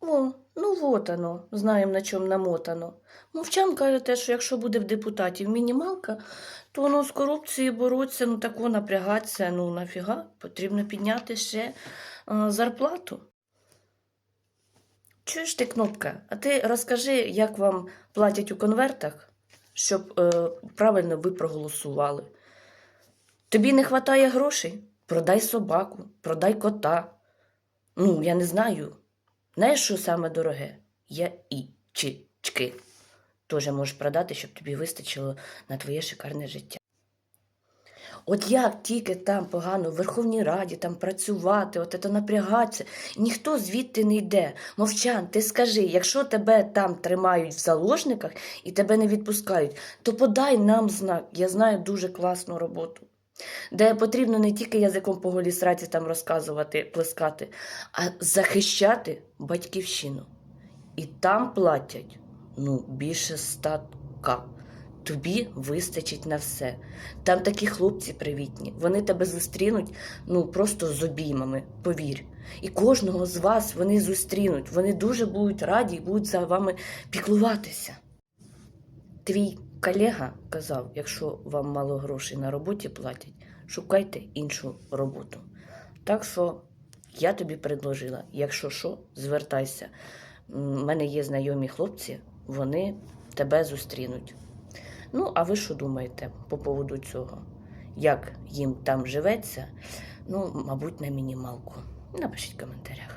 О, ну вот оно, знаємо на чому намотано. Мовчан каже те, що якщо буде в депутатів мінімалка, то ну, з корупцією боротися, ну тако напрягатися, ну нафіга, потрібно підняти ще е, зарплату. Чуєш ти, кнопка, а ти розкажи, як вам платять у конвертах, щоб е, правильно ви проголосували. Тобі не вистачає грошей? Продай собаку, продай кота. Ну, я не знаю. Знаєш, що саме дороге? Яйчички. Теж можеш продати, щоб тобі вистачило на твоє шикарне життя. От як тільки там погано в Верховній Раді там працювати, от це напрягатися, ніхто звідти не йде. Мовчан, ти скажи, якщо тебе там тримають в заложниках і тебе не відпускають, то подай нам знак. Я знаю дуже класну роботу, де потрібно не тільки язиком по голій сраці там розказувати, плескати, а захищати батьківщину. І там платять ну, більше статка. Тобі вистачить на все. Там такі хлопці привітні. Вони тебе зустрінуть ну просто з обіймами, повір. І кожного з вас вони зустрінуть. Вони дуже будуть раді і будуть за вами піклуватися. Твій колега казав, якщо вам мало грошей на роботі платять, шукайте іншу роботу. Так що я тобі предложила, якщо що, звертайся. У мене є знайомі хлопці, вони тебе зустрінуть. Ну, а ви що думаєте по поводу цього? Як їм там живеться? Ну, мабуть, на мінімалку. Напишіть в коментарях.